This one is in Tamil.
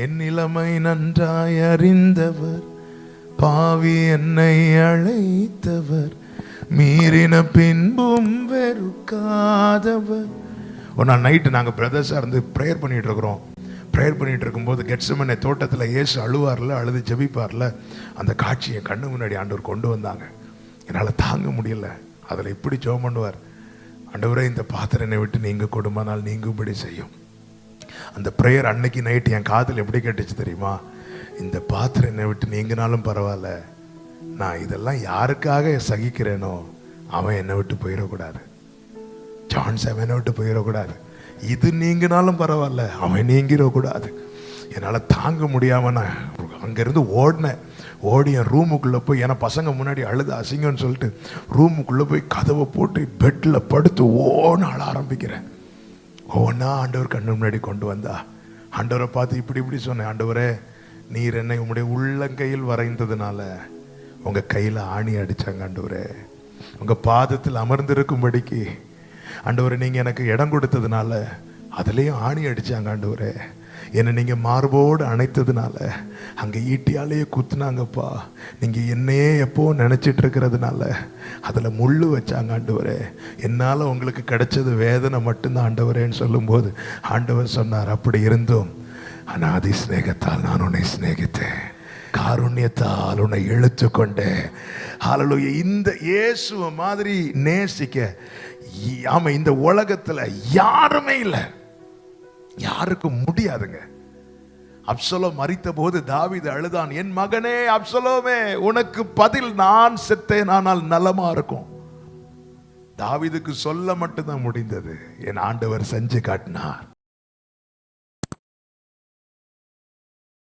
என் நிலைமை நன்றாய் அறிந்தவர் பாவி என்னை அழைத்தவர் மீறின பின்பும் வெறுக்காதவர். ஒரு நைட்டு நாங்கள் பிரதர்ஸாக இருந்து ப்ரேயர் பண்ணிட்டு இருக்கிறோம். ப்ரேயர் பண்ணிட்டு இருக்கும்போது கெட்சமனை தோட்டத்தில் இயேசு அழுவார்ல அழுது ஜெபிப்பார்ல அந்த காட்சியை கண்ணு முன்னாடி ஆண்டவர் கொண்டு வந்தாங்க. என்னால் தாங்க முடியல. அதில் இப்படி ஜோம் பண்ணுவார். ஆண்டவரே இந்த பாத்திரனை விட்டு நீங்கள் கொடுமானால் நீங்கும்படி செய்யும். அந்த ப்ரேயர் அன்னைக்கு நைட் என் காதில் எப்படி கேட்டுச்சு தெரியுமா? இந்த பாத்திரம் என்னை விட்டு நீங்கினாலும் பரவாயில்ல. நான் இதெல்லாம் யாருக்காக சகிக்கிறேனோ அவன் என்னை விட்டு போயிடக்கூடாது. ஜான்ஸ் அவனை விட்டு போயிடக்கூடாது. இது நீங்கினாலும் பரவாயில்ல அவன் நீங்கிடக்கூடாது. என்னால் தாங்க முடியாம நான் அங்கேருந்து ஓடினேன். ஓடி என் ரூமுக்குள்ளே போய் ஏன்னா பசங்க முன்னாடி அழுது அசிங்கம்னு சொல்லிட்டு ரூமுக்குள்ளே போய் கதவை போட்டு பெட்டில் படுத்து ஓன அழ ஆரம்பிக்கிறேன். ஒவ்வொன்றா ஆண்டவர் கண்ணு முன்னாடி கொண்டு வந்தா. ஆண்டவரை பார்த்து இப்படி இப்படி சொன்னேன் ஆண்டவரே நீர் என்னை உங்களுடைய உள்ளங்கையில் வரைந்ததுனால உங்கள் கையில் ஆணி அடித்தாங்க ஆண்டவரே. உங்கள் பாதத்தில் அமர்ந்திருக்கும்படிக்கு ஆண்டவரை நீங்கள் எனக்கு இடம் கொடுத்ததுனால அதுலேயும் ஆணி அடித்தாங்க ஆண்டவரே. என்னை நீங்கள் மார்போடு அணைத்ததுனால அங்கே ஈட்டியாலேயே குத்துனாங்கப்பா. நீங்கள் என்னையே எப்போ நினச்சிட்டு இருக்கிறதுனால அதில் முள்ளு வச்சாங்க ஆண்டவரே. என்னால் உங்களுக்கு கிடைச்சது வேதனை மட்டும்தான் ஆண்டவரேன்னு சொல்லும்போது ஆண்டவர் சொன்னார் அப்படி இருந்தும் அனாதி சிநேகத்தால் நான் உன்னை சிநேகித்தேன். காருண்யத்தால் உன்னை இழுத்து கொண்டு ஹalleluya இந்த இயேசுவ மாதிரி நேசிக்க இ- இந்த உலகத்தில் யாருமே இல்லை. யாருக்கும் முடியாதுங்க. அப்சலோ மறித்த போது தாவீது அழுதான் என் மகனே அப்சலோமே உனக்கு பதில் நான் செத்தேன் ஆனால் நலமா இருக்கும். தாவிதுக்கு சொல்ல மட்டும்தான் முடிந்தது. என் ஆண்டவர் செஞ்சு காட்டினார்.